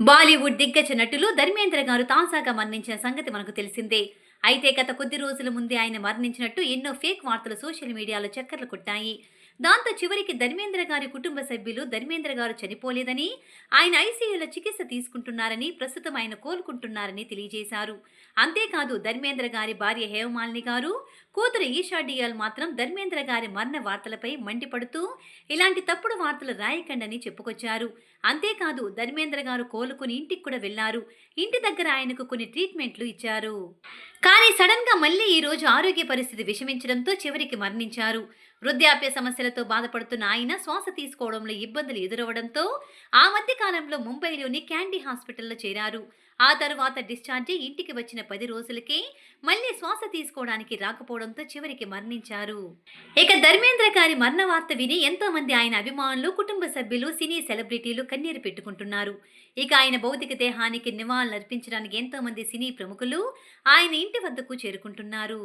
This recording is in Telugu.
బాలీవుడ్ దిగ్గజ నటులు ధర్మేంద్ర గారు తాజాగా మరణించిన సంగతి మనకు తెలిసిందే. అయితే గత కొద్ది రోజుల ముందే ఆయన మరణించినట్టు ఎన్నో ఫేక్ వార్తలు సోషల్ మీడియాలో చక్కర్లు కొట్టాయి. దాంతో చివరికి ధర్మేంద్ర గారి కుటుంబ సభ్యులు ధర్మేంద్ర గారు చనిపోలేదని ఆయన ఐసీయూలో చికిత్స తీసుకుంటున్నారని ప్రస్తుతం ఆయన కోలుకుంటున్నారని తెలియజేశారు. అంతేకాదు ధర్మేంద్ర గారి భార్య హేమమాలిని గారు కూతురు ఈషా డియాల్ మాత్రం ధర్మేంద్ర గారి మరణ వార్తలపై మండిపడుతూ ఇలాంటి తప్పుడు వార్తలు రాయకండని చెప్పుకొచ్చారు. అంతేకాదు ధర్మేంద్ర గారు కోలుకుని ఇంటికి కూడా వెళ్ళారు ఇంటి దగ్గర ఆయనకు కొన్ని ట్రీట్మెంట్లు ఇచ్చారు. కానీ సడన్గా మళ్ళీ ఈ రోజు ఆరోగ్య పరిస్థితి విషమించడంతో చివరికి మరణించారు. వృద్ధాప్య సమస్యలతో బాధపడుతున్న ఆయన శ్వాస తీసుకోవడంలో ఇబ్బందులు ఎదురవడంతో ఆ మధ్య కాలంలో ముంబైలోని క్యాండీ హాస్పిటల్లో చేరారు. ఆ తరువాత డిశ్చార్జ్ ఇంటికి వచ్చిన పది రోజులకే మళ్ళీ శ్వాస తీసుకోవడానికి రాకపోవడంతో చివరికి మరణించారు. ఇక ధర్మేంద్ర గారి మరణ వార్త విని ఎంతో మంది ఆయన అభిమానులు కుటుంబ సభ్యులు సినీ సెలబ్రిటీలు కన్నీరు పెట్టుకుంటున్నారు. ఇక ఆయన భౌతిక దేహానికి నివాళులర్పించడానికి ఎంతో మంది సినీ ప్రముఖులు ఆయన ఇంటి వద్దకు చేరుకుంటున్నారు.